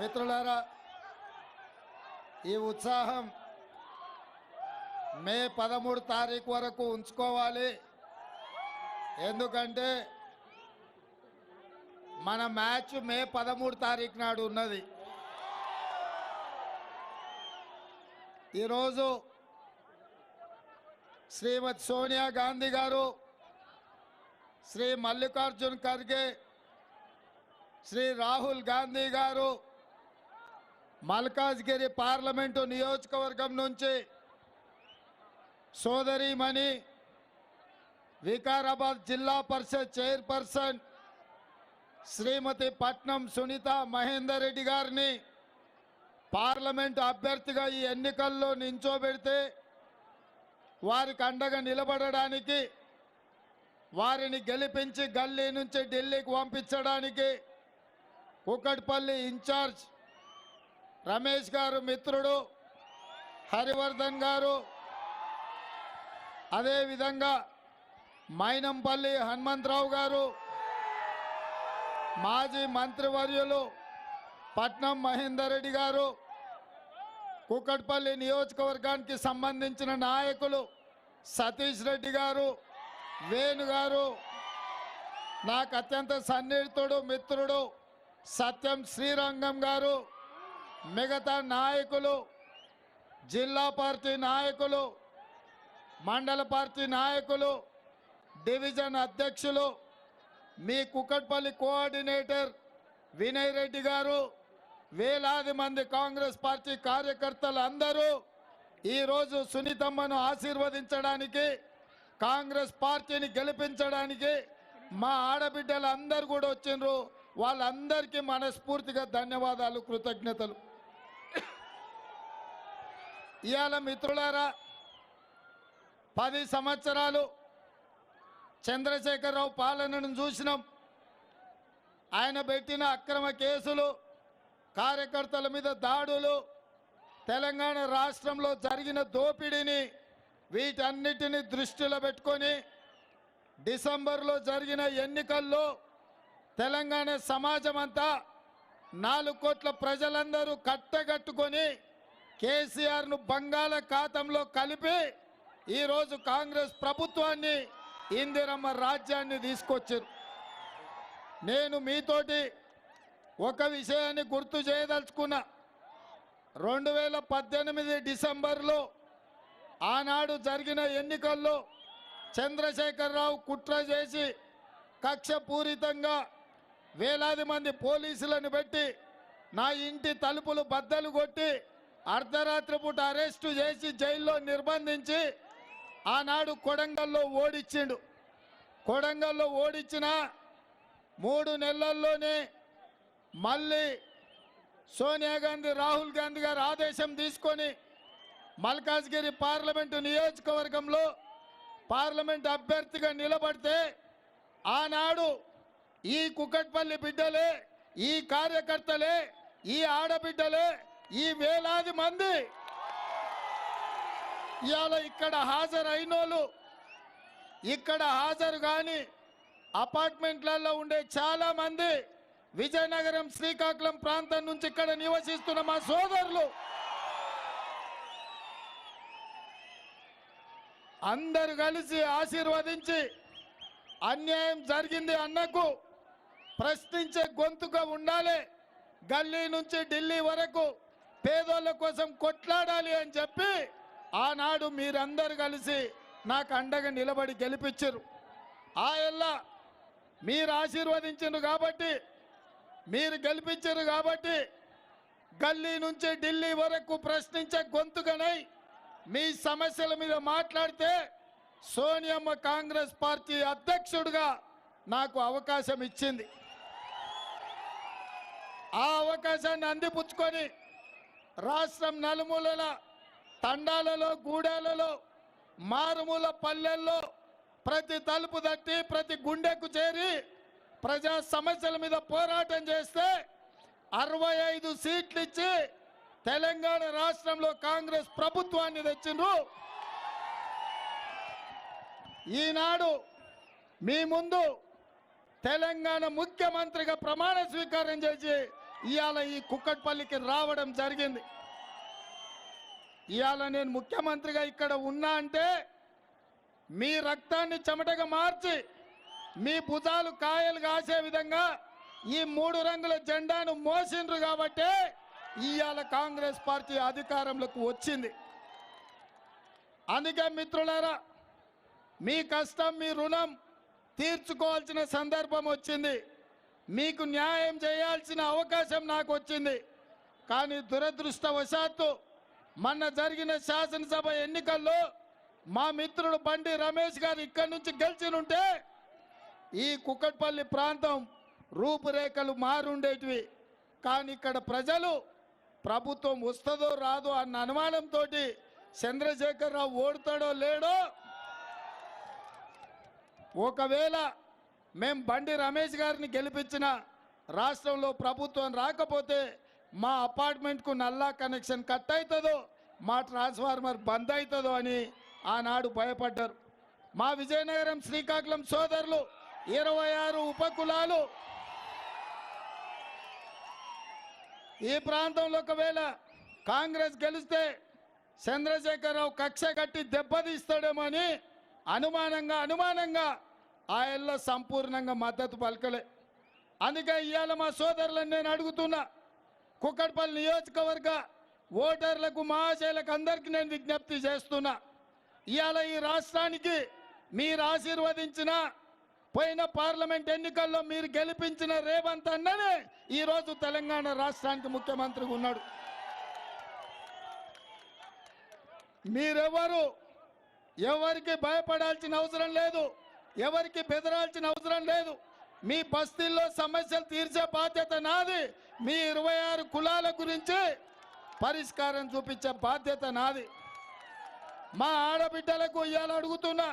మిత్రులారా ఈ ఉత్సాహం మే పదమూడు తారీఖు వరకు ఉంచుకోవాలి. ఎందుకంటే మన మ్యాచ్ మే పదమూడు తారీఖు నాడు ఉన్నది. ఈరోజు శ్రీమతి సోనియా గాంధీ గారు శ్రీ మల్లికార్జున్ ఖర్గే శ్రీ రాహుల్ గాంధీ గారు మల్కాజ్గిరి పార్లమెంటు నియోజకవర్గం నుంచి సోదరిమణి వికారాబాద్ జిల్లా పరిషత్ చైర్పర్సన్ శ్రీమతి పట్నం సునీత మహేందర్ రెడ్డి గారిని పార్లమెంటు అభ్యర్థిగా ఈ ఎన్నికల్లో నించోబెడితే వారికి అండగా నిలబడడానికి వారిని గెలిపించి గల్లీ నుంచి ఢిల్లీకి పంపించడానికి కుకట్పల్లి ఇన్ఛార్జ్ రమేష్ గారు మిత్రుడు హరివర్ధన్ గారు. అదేవిధంగా మైనంపల్లి హనుమంతరావు గారు మాజీ మంత్రివర్యులు పట్నం మహేందర్ రెడ్డి గారు కుక్కట్పల్లి నియోజకవర్గానికి సంబంధించిన నాయకులు సతీష్ రెడ్డి గారు వేణు గారు. నాకు అత్యంత సన్నిహితుడు మిత్రుడు సత్యం శ్రీరంగం గారు. మిగతా నాయకులు జిల్లా పార్టీ నాయకులు మండల పార్టీ నాయకులు డివిజన్ అధ్యక్షులు మీ కుక్కట్పల్లి కోఆర్డినేటర్ వినయ్ రెడ్డి గారు వేలాది మంది కాంగ్రెస్ పార్టీ కార్యకర్తలు అందరూ ఈరోజు సునీతమ్మను ఆశీర్వదించడానికి కాంగ్రెస్ పార్టీని గెలిపించడానికి మా ఆడబిడ్డలు అందరు కూడా వచ్చిండ్రు. వాళ్ళందరికీ మనస్ఫూర్తిగా ధన్యవాదాలు కృతజ్ఞతలు. ఇవాళ మిత్రులారా పది సంవత్సరాలు చంద్రశేఖరరావు పాలనను చూసినాం. ఆయన పెట్టిన అక్రమ కేసులు కార్యకర్తల మీద దాడులు తెలంగాణ రాష్ట్రంలో జరిగిన దోపిడీని వీటన్నిటిని దృష్టిలో పెట్టుకొని డిసెంబర్లో జరిగిన ఎన్నికల్లో తెలంగాణ సమాజం అంతా నాలుగు కోట్ల ప్రజలందరూ కట్టగట్టుకొని కేసీఆర్ను బంగాళాఖాతంలో కలిపి ఈరోజు కాంగ్రెస్ ప్రభుత్వాన్ని ఇందిరమ్మ రాజ్యాన్ని తీసుకొచ్చారు. నేను మీతోటి ఒక విషయాన్ని గుర్తు చేయదలుచుకున్నా. రెండు వేల పద్దెనిమిది డిసెంబర్లో ఆనాడు జరిగిన ఎన్నికల్లో చంద్రశేఖరరావు కుట్ర చేసి కక్షపూరితంగా వేలాది మంది పోలీసులను పెట్టి నా ఇంటి తలుపులు బద్దలు కొట్టి అర్ధరాత్రి పూట అరెస్టు చేసి జైల్లో నిర్బంధించి ఆనాడు కొడంగల్లో ఓడిచ్చిండు. కొడంగల్లో ఓడిచ్చిన మూడు నెలల్లోనే మళ్ళీ సోనియా గాంధీ రాహుల్ గాంధీ గారు ఆదేశం తీసుకొని మల్కాజ్గిరి పార్లమెంటు నియోజకవర్గంలో పార్లమెంట్ అభ్యర్థిగా నిలబడితే ఆనాడు ఈ కుకట్పల్లి బిడ్డలే ఈ కార్యకర్తలే ఈ ఆడబిడ్డలే ఈ వేలాది మంది ఇవాళ ఇక్కడ హాజరైనోళ్ళు ఇక్కడ హాజరు కాని అపార్ట్మెంట్లలో ఉండే చాలా మంది విజయనగరం శ్రీకాకుళం ప్రాంతం నుంచి ఇక్కడ నివసిస్తున్న మా సోదరులు. అందరు కలిసి ఆశీర్వదించి అన్యాయం జరిగింది అన్నకు ప్రశ్నించే గొంతుగా ఉండాలి. గల్లీ నుంచి ఢిల్లీ వరకు పేదోళ్ళ కోసం కొట్లాడాలి అని చెప్పి ఆనాడు మీరందరు కలిసి నాకు అండగా నిలబడి గెలిపించారు. ఆ ఎల్ల మీరు ఆశీర్వదించరు కాబట్టి మీరు గెలిపించారు కాబట్టి గల్లీ నుంచి ఢిల్లీ వరకు ప్రశ్నించే గొంతుకనై మీ సమస్యల మీద మాట్లాడితే సోనియమ్మ కాంగ్రెస్ పార్టీ అధ్యక్షుడిగా నాకు అవకాశం ఇచ్చింది. ఆ అవకాశాన్ని అందిపుచ్చుకొని రాష్ట్రం నలుమూలల తండాలలో గూడాలలో మారుమూల పల్లెల్లో ప్రతి తలుపు తట్టి ప్రతి గుండెకు చేరి ప్రజా సమస్యల మీద పోరాటం చేస్తే అరవై ఐదు సీట్లు ఇచ్చి తెలంగాణ రాష్ట్రంలో కాంగ్రెస్ ప్రభుత్వాన్ని తెచ్చిండ్రు. ఈనాడు మీ ముందు తెలంగాణ ముఖ్యమంత్రిగా ప్రమాణ స్వీకారం చేసి ఇవాళ ఈ కుక్కట్పల్లికి రావడం జరిగింది. ఇవాళ నేను ముఖ్యమంత్రిగా ఇక్కడ ఉన్నా అంటే మీ రక్తాన్ని చెమటగా మార్చి మీ భుజాలు కాయలు కాసే విధంగా ఈ మూడు రంగుల జెండాను మోసిండ్రు కాబట్టే ఇవాళ కాంగ్రెస్ పార్టీ అధికారంలోకి వచ్చింది. అందుకే మిత్రులారా మీ కష్టం మీ రుణం తీర్చుకోవాల్సిన సందర్భం వచ్చింది. మీకు న్యాయం చేయాల్సిన అవకాశం నాకు వచ్చింది. కానీ దురదృష్టవశాత్తు మొన్న జరిగిన శాసనసభ ఎన్నికల్లో మా మిత్రుడు బండి రమేష్ గారు ఇక్కడి నుంచి గెలిచినుంటే ఈ కుక్కట్పల్లి ప్రాంతం రూపురేఖలు మారుండేటివి. కానీ ఇక్కడ ప్రజలు ప్రభుత్వం వస్తుందో రాదో అన్న అనుమానంతో చంద్రశేఖరరావు ఓడతాడో లేడో ఒకవేళ మేం బండి రమేష్ గారిని గెలిపించిన రాష్ట్రంలో ప్రభుత్వం రాకపోతే మా అపార్ట్మెంట్కు నల్లా కనెక్షన్ కట్ అవుతుందో మా ట్రాన్స్ఫార్మర్ బంద్ అవుతుందో అని ఆనాడు భయపడ్డారు. మా విజయనగరం శ్రీకాకుళం సోదరులు ఇరవై ఆరు ఉపకులాలు. ఈ ప్రాంతంలో ఒకవేళ కాంగ్రెస్ గెలిస్తే చంద్రశేఖరరావు కక్ష కట్టి దెబ్బతీస్తాడేమో అని అనుమానంగా అనుమానంగా ఆయనలో సంపూర్ణంగా మద్దతు పలకలే. అందుకే ఇవాళ మా సోదరులను నేను అడుగుతున్నా కుక్కట్పల్లి నియోజకవర్గ ఓటర్లకు మహాశైలకు అందరికీ నేను విజ్ఞప్తి చేస్తున్నా. ఇవాళ ఈ రాష్ట్రానికి మీరు ఆశీర్వదించిన పోయిన పార్లమెంట్ ఎన్నికల్లో మీరు గెలిపించిన రేవంత్ అన్ననే ఈరోజు తెలంగాణ రాష్ట్రానికి ముఖ్యమంత్రిగా ఉన్నాడు. మీరెవరు? ఎవరికి భయపడాల్సిన అవసరం లేదు. ఎవరికి బెదరాల్సిన అవసరం లేదు. మీ బస్తీల్లో సమస్యలు తీర్చే బాధ్యత నాది. మీ ఇరవై ఆరు కులాల గురించి పరిష్కారం చూపించే బాధ్యత నాది. మా ఆడబిడ్డలకు ఇవాళ అడుగుతున్నా.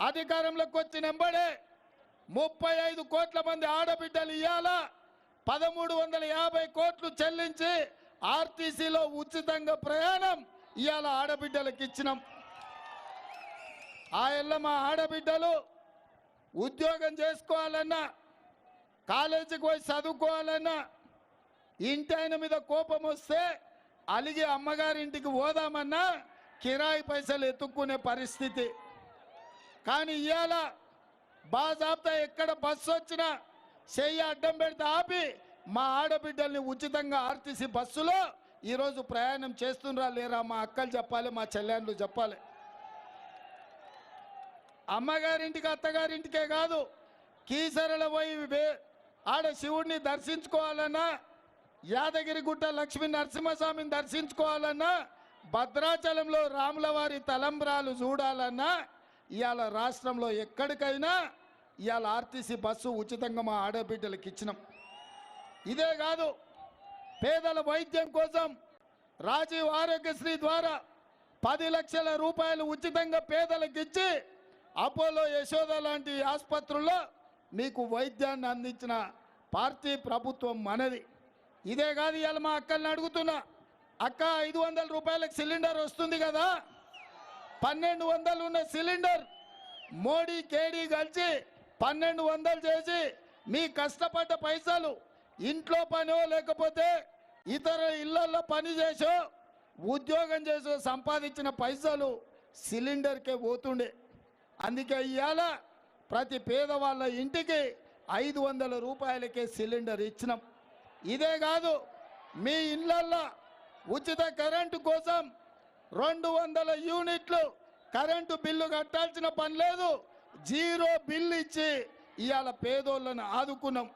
అధికారంలోకి వచ్చిన ఎంబడే ముప్పై ఐదు కోట్ల మంది ఆడబిడ్డలు ఇవాళ పదమూడు వందల యాభై కోట్లు చెల్లించి ఆర్టీసీలో ఉచితంగా ప్రయాణం ఇవాళ ఆడబిడ్డలకు ఇచ్చినాం. ఆ ఎల్ల మా ఆడబిడ్డలు ఉద్యోగం చేసుకోవాలన్నా కాలేజీకి పోయి చదువుకోవాలన్నా ఇంటి ఆయన మీద కోపం వస్తే అలిగి అమ్మగారింటికి పోదామన్నా కిరాయి పైసలు ఎత్తుక్కునే పరిస్థితి. కానీ ఇవాళ బాజాబ్తా ఎక్కడ బస్సు వచ్చినా చెయ్యి అడ్డం పెడితే ఆపి మా ఆడబిడ్డల్ని ఉచితంగా ఆర్టీసీ బస్సులో ఈరోజు ప్రయాణం చేస్తుండ్రా లేరా మా అక్కలు చెప్పాలి మా చెల్లెండ్లు చెప్పాలి. అమ్మగారింటికి అత్తగారింటికే కాదు కీసరల పోయి ఆడ శివుడిని దర్శించుకోవాలన్నా యాదగిరిగుట్ట లక్ష్మీ నరసింహస్వామిని దర్శించుకోవాలన్నా భద్రాచలంలో రాములవారి తలంబ్రాలు చూడాలన్నా ఇవాళ రాష్ట్రంలో ఎక్కడికైనా ఇవాళ ఆర్టీసీ బస్సు ఉచితంగా మా ఆడబిడ్డలకు ఇచ్చినాం. ఇదే కాదు పేదల వైద్యం కోసం రాజీవ్ ఆరోగ్యశ్రీ ద్వారా పది లక్షల రూపాయలు ఉచితంగా పేదలకు ఇచ్చి అపోలో యశోద లాంటి ఆసుపత్రుల్లో మీకు వైద్యాన్ని అందించిన పార్టీ ప్రభుత్వం మనది. ఇదే కాదు ఇవాళ మా అక్కల్ని అడుగుతున్నా. అక్క ఐదు వందల రూపాయలకు సిలిండర్ వస్తుంది కదా? పన్నెండు వందలు ఉన్న సిలిండర్ మోడీ కేడీ కలిసి పన్నెండు వందలు చేసి మీ కష్టపడ్డ పైసలు ఇంట్లో పనో లేకపోతే ఇతర ఇళ్ళలో పని చేసో ఉద్యోగం చేసో సంపాదించిన పైసలు సిలిండర్కే పోతుండే. అందుకే ఇవాళ ప్రతి పేదవాళ్ళ ఇంటికి ఐదు వందల రూపాయలకే సిలిండర్ ఇచ్చినాం. ఇదే కాదు మీ ఇళ్ళల్లో ఉచిత కరెంటు కోసం రెండు వందల యూనిట్లు కరెంటు బిల్లు కట్టాల్సిన పని లేదు. జీరో బిల్లు ఇచ్చి ఇవాళ పేదోళ్ళను ఆదుకున్నాం.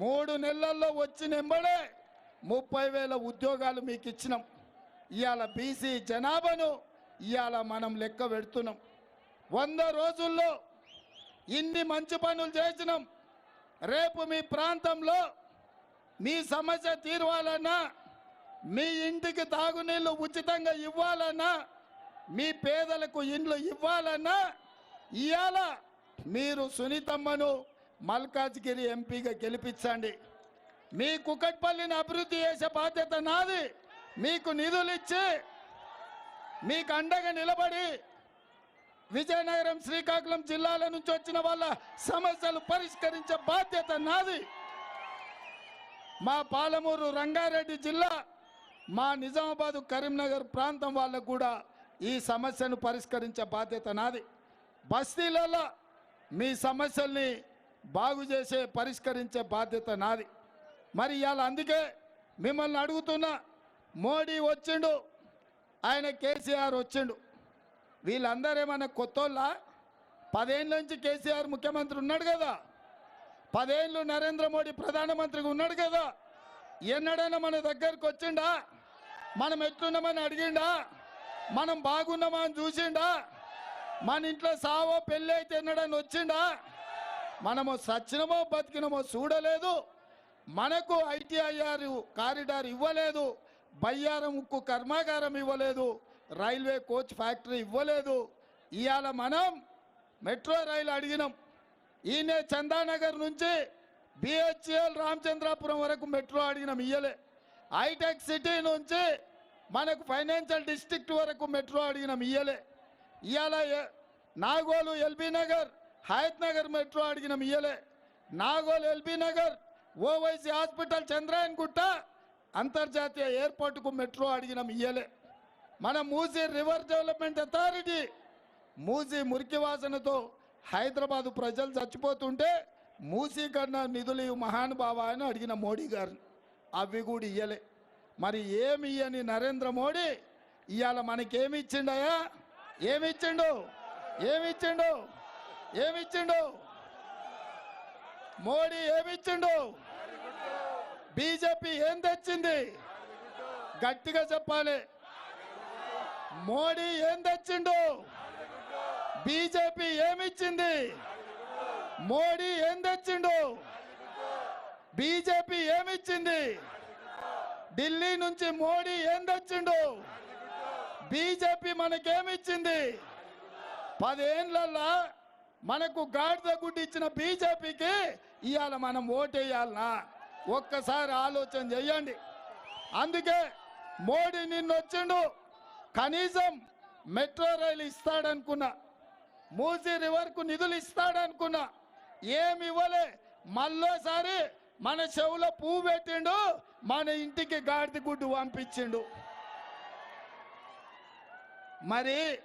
మూడు నెలల్లో వచ్చిన ఎంబడే ముప్పై వేల ఉద్యోగాలు మీకు ఇచ్చినాం ఇవాళ బీసీ జనాభాను ఇవాళ మనం లెక్క పెడుతున్నాం. వంద రోజుల్లో ఇన్ని మంచి పనులు చేసినాం. రేపు మీ ప్రాంతంలో మీ సమస్య తీరవాలన్నా మీ ఇంటికి తాగునీళ్ళు ఉచితంగా ఇవ్వాలన్నా మీ పేదలకు ఇండ్లు ఇవ్వాలన్నా ఇవాళ మీరు సునీతమ్మను మల్కాజ్గిరి ఎంపీగా గెలిపించండి. మీ కుకట్పల్లిని అభివృద్ధి చేసే బాధ్యత నాది. మీకు నిధులు ఇచ్చి మీకు అండగా నిలబడి విజయనగరం శ్రీకాకుళం జిల్లాల నుంచి వచ్చిన వాళ్ళ సమస్యలు పరిష్కరించే బాధ్యత నాది. మా పాలమూరు రంగారెడ్డి జిల్లా మా నిజామాబాదు కరీంనగర్ ప్రాంతం వాళ్ళకు కూడా ఈ సమస్యను పరిష్కరించే బాధ్యత నాది. బస్తీలలో మీ సమస్యల్ని బాగు చేసే పరిష్కరించే బాధ్యత నాది. మరి ఇవాళ అందుకే మిమ్మల్ని అడుగుతున్నా మోడీ వచ్చిండు ఆయన కేసీఆర్ వచ్చిండు. వీళ్ళందరూ ఏమన్నా కొత్తోళ్ళ? పదేళ్ళ నుంచి కేసీఆర్ ముఖ్యమంత్రి ఉన్నాడు కదా. పదేళ్ళు నరేంద్ర మోడీ ప్రధానమంత్రిగా ఉన్నాడు కదా. ఎన్నడైనా మన దగ్గరకు వచ్చిండా? మనం ఎట్లున్నామని అడిగిండా? మనం బాగున్నామా అని చూసిండా? మన ఇంట్లో సావో పెళ్ళి అయితే ఎన్నడని వచ్చిండా? మనము సచ్చినమో బతికినమో చూడలేదు. మనకు ఐటీఐఆర్ కారిడార్ ఇవ్వలేదు. బయ్యారం ఉక్కు కర్మాగారం ఇవ్వలేదు. రైల్వే కోచ్ ఫ్యాక్టరీ ఇవ్వలేదు. ఇవాళ మనం మెట్రో రైలు అడిగినాం. ఈయన చందానగర్ నుంచి బిహెచ్ఎల్ రామచంద్రాపురం వరకు మెట్రో అడిగినాం ఇయ్యలే. హైటెక్ సిటీ నుంచి మనకు ఫైనాన్షియల్ డిస్ట్రిక్ట్ వరకు మెట్రో అడిగినాం ఇయ్యలే. ఇవాళ నాగోలు ఎల్బీ నగర్ హయత్ నగర్ మెట్రో అడిగినాం ఇయ్యలే. నాగోలు ఎల్బీ నగర్ ఓవైసీ హాస్పిటల్ చంద్రాయన్ గుట్ట అంతర్జాతీయ ఎయిర్పోర్టుకు మెట్రో అడిగినాం ఇయ్యలే. మన Musi river development authority Musi మురికి వాసనతో హైదరాబాదు ప్రజలు చచ్చిపోతుంటే మూసీ కన్నా నిధులు మహానుభావ అని అడిగిన మోడీ గారిని అవి కూడా ఇయ్యలే. మరి ఏమి ఇయ్యని నరేంద్ర మోడీ? ఇవాళ మనకేమి ఇచ్చిండయా ఏమి ఇచ్చిండు ఏమి ఇచ్చిండు ఏమి ఇచ్చిండు మోడీ ఏమి ఇచ్చిండు బీజేపీ ఏం తెచ్చింది? గట్టిగా చెప్పాలి. మోడీ ఏం తెచ్చిండు? బీజేపీ ఏమిచ్చింది? మోడీ ఏం తెచ్చిండు? బీజేపీ ఏమిచ్చింది? ఢిల్లీ నుంచి మోడీ ఏం తెచ్చిండు? బీజేపీ మనకేమిచ్చింది? పదేళ్ళల్లా మనకు గాడిద గుడ్డి ఇచ్చిన బీజేపీకి ఇవాళ మనం ఓటేయాలనా? ఒక్కసారి ఆలోచన చెయ్యండి అందుకే మోడీ నిన్న వచ్చిండు కనీసం మెట్రో రైలు ఇస్తాడనుకున్నా మూసీ రివర్కు నిధులు ఇస్తాడనుకున్నా ఏమి ఇవ్వలే. మళ్ళోసారి మన చెవులో పువ్వు పెట్టిండు మన ఇంటికి గాడిద గుడ్డు పంపించిండు. మరి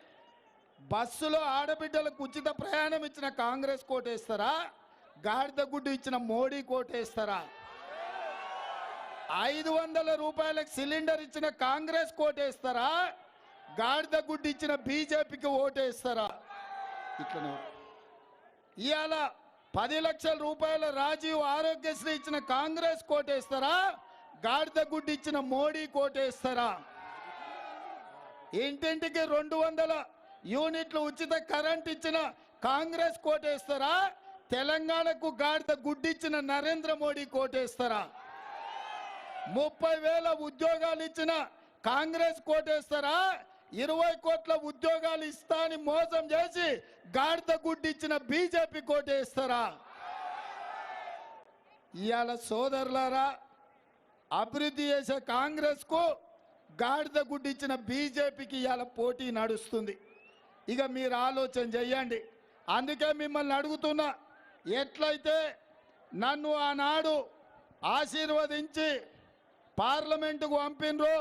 బస్సులో ఆడబిడ్డలకు ఉచిత ప్రయాణం ఇచ్చిన కాంగ్రెస్ కోటేస్తారా? గాడిద గుడ్డు ఇచ్చిన మోడీ కోటేస్తారా? ఐదు వందల రూపాయలకు సిలిండర్ ఇచ్చిన కాంగ్రెస్ కోటేస్తారా? గాడిద గుడ్డు ఇచ్చిన బీజేపీకి ఓటేస్తారా? ఇట్లనే. ఇవాళ పది లక్షల రూపాయల రాజీవ్ ఆరోగ్యశ్రీ ఇచ్చిన కాంగ్రెస్ కోటేస్తారా? గాడిద గుడ్డు ఇచ్చిన మోడీ కోటేస్తారా? ఇంటింటికి రెండు వందల యూనిట్లు ఉచిత కరెంట్ ఇచ్చిన కాంగ్రెస్ కోటేస్తారా? తెలంగాణకు గాడిద గుడ్డిచ్చిన నరేంద్ర మోడీ కోటేస్తారా? ముప్పై వేల ఉద్యోగాలు ఇచ్చిన కాంగ్రెస్ కోటేస్తారా? ఇరవై కోట్ల ఉద్యోగాలు ఇస్తా అని మోసం చేసి గాడిద గుడ్డిచ్చిన బీజేపీ కోటేస్తారా? ఇవాళ సోదరులారా అభివృద్ధి చేసే కాంగ్రెస్కు గాడిద గుడ్డిచ్చిన బీజేపీకి ఇవాళ పోటీ నడుస్తుంది. ఇక మీరు ఆలోచన చెయ్యండి. అందుకే మిమ్మల్ని అడుగుతున్నా ఎట్లయితే నన్ను ఆనాడు ఆశీర్వదించి పార్లమెంటుకు పంపినరు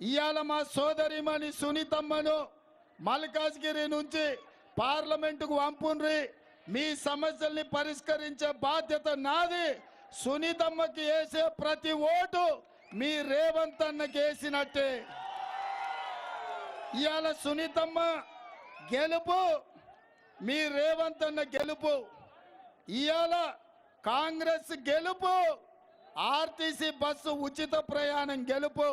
ఇవాళ మా సోదరిమణి సునీతమ్మను మల్కాజ్గిరి నుంచి పార్లమెంటుకు పంపుండ్రి మీ సమస్యల్ని పరిష్కరించే బాధ్యత నాది. సునీతమ్మకి వేసే ప్రతి ఓటు మీ రేవంత్ అన్నకి వేసినట్టే. ఇవాళ సునీతమ్మ గెలుపు మీ రేవంత్ అన్న గెలుపు. ఇవాళ కాంగ్రెస్ గెలుపు ఆర్టీసీ బస్సు ఉచిత ప్రయాణం గెలుపు.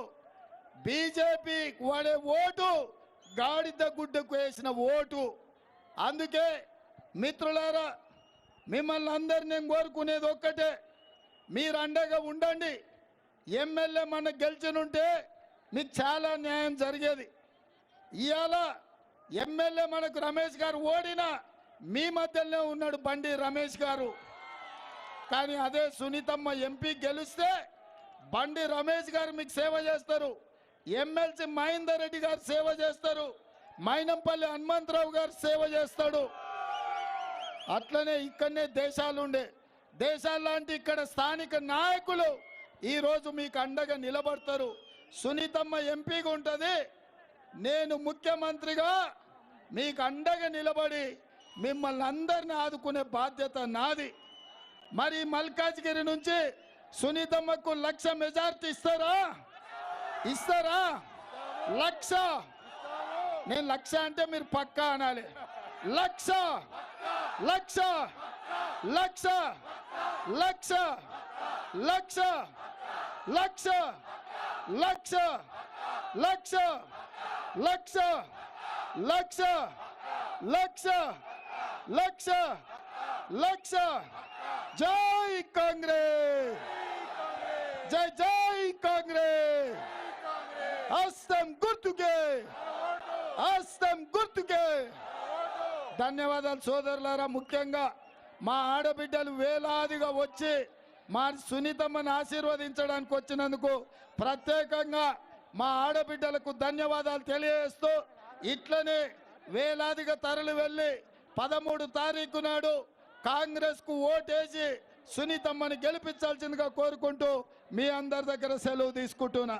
బీజేపీ వాడే ఓటు గాడిద గుడ్డకు వేసిన ఓటు. అందుకే మిత్రులారా మిమ్మల్ని అందరిని కోరుకునేది ఒక్కటే. మీరు అండగా ఉండండి. ఎమ్మెల్యే మన గెలిచినుంటే మీకు చాలా న్యాయం జరిగేది. ఇవాళ ఎమ్మెల్యే మనకు రమేష్ గారు ఓడినా మీ మధ్యలోనే ఉన్నాడు బండి రమేష్ గారు. కానీ అదే సునీతమ్మ ఎంపీ గెలిస్తే బండి రమేష్ గారు మీకు సేవ చేస్తారు. ఎమ్మెల్సీ మహేందర్ రెడ్డి గారు సేవ చేస్తారు. మైనంపల్లి హనుమంతరావు గారు సేవ చేస్తాడు. అట్లనే ఇక్కడనే దేశాలుండే దేశాల్లాంటి ఇక్కడ స్థానిక నాయకులు ఈరోజు మీకు అండగా నిలబడతారు. సునీతమ్మ ఎంపీగా ఉంటుంది. నేను ముఖ్యమంత్రిగా మీకు అండగా నిలబడి మిమ్మల్ని అందరిని ఆదుకునే బాధ్యత నాది. మరి మల్కాజ్గిరి నుంచి సునీతమ్మకు లక్ష మెజార్టీ ఇస్తారా? ఇస్తారా లక్ష నేను లక్ష అంటే మీరు పక్కా అనాలి లక్ష లక్ష లక్ష లక్ష లక్ష లక్ష లక్ష లక్ష లక్ష లక్ష లక్ష లక్ష లక్ష జై కాంగ్రెస్ జై జై కాంగ్రెస్ హస్తం గుర్తుకే హస్తం గుర్తుకే ధన్యవాదాలు సోదరులారా. ముఖ్యంగా మా ఆడబిడ్డలు వేలాదిగా వచ్చి మా సునీతమ్మని ఆశీర్వదించడానికి వచ్చినందుకు ప్రత్యేకంగా మా ఆడబిడ్డలకు ధన్యవాదాలు తెలియజేస్తూ ఇట్లనే వేలాదిగా తరలి వెళ్ళి పదమూడు తారీఖు నాడు కాంగ్రెస్కు ఓటేసి సునీతమ్మని గెలిపించాల్సిందిగా కోరుకుంటూ మీ అందరి దగ్గర సెలవు తీసుకుంటున్నా.